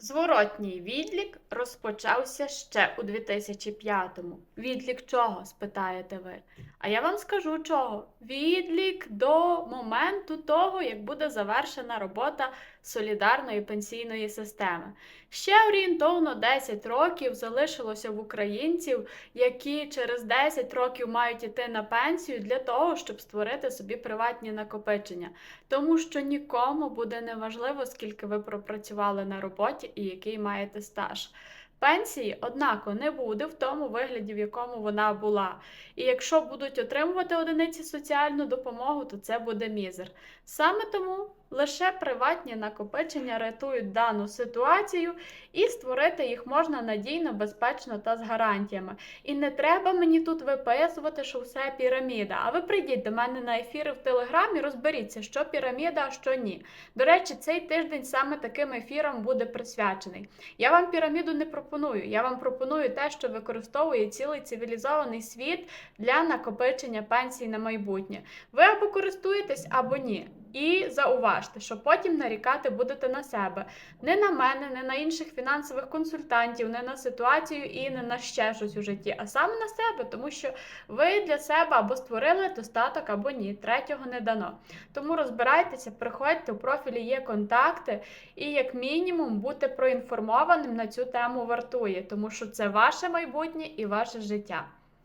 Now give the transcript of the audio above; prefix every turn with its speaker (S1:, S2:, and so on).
S1: Зворотній відлік розпочався ще у 2005-му. Відлік чого, спитаєте ви? А я вам скажу чого. Відлік до моменту того, як буде завершена робота солідарної пенсійної системи. Ще орієнтовно 10 років залишилося в українців, які через 10 років мають іти на пенсію для того, щоб створити собі приватні накопичення. Тому що нікому буде неважливо, скільки ви пропрацювали на роботі і який маєте стаж. Пенсії, однако, не буде в тому вигляді, в якому вона була. І якщо будуть отримувати одиниці соціальну допомогу, то це буде мізер. Саме тому лише приватні накопичення рятують дану ситуацію, і створити їх можна надійно, безпечно та з гарантіями. І не треба мені тут виписувати, що все піраміда. А ви прийдіть до мене на ефіри в Телеграмі, розберіться, що піраміда, а що ні. До речі, цей тиждень саме таким ефіром буде присвячений. Я вам піраміду не пропоную. Я вам пропоную те, що використовує цілий цивілізований світ для накопичення пенсій на майбутнє. Ви або користуєтесь, або ні. І зауважте, що потім нарікати будете на себе, не на мене, не на інших фінансових консультантів, не на ситуацію і не на ще щось у житті, а саме на себе, тому що ви для себе або створили достаток, або ні. Третього не дано. Тому розбирайтеся, приходьте, у профілі є контакти, і як мінімум бути проінформованим на цю тему вартує, тому що це ваше майбутнє і ваше життя.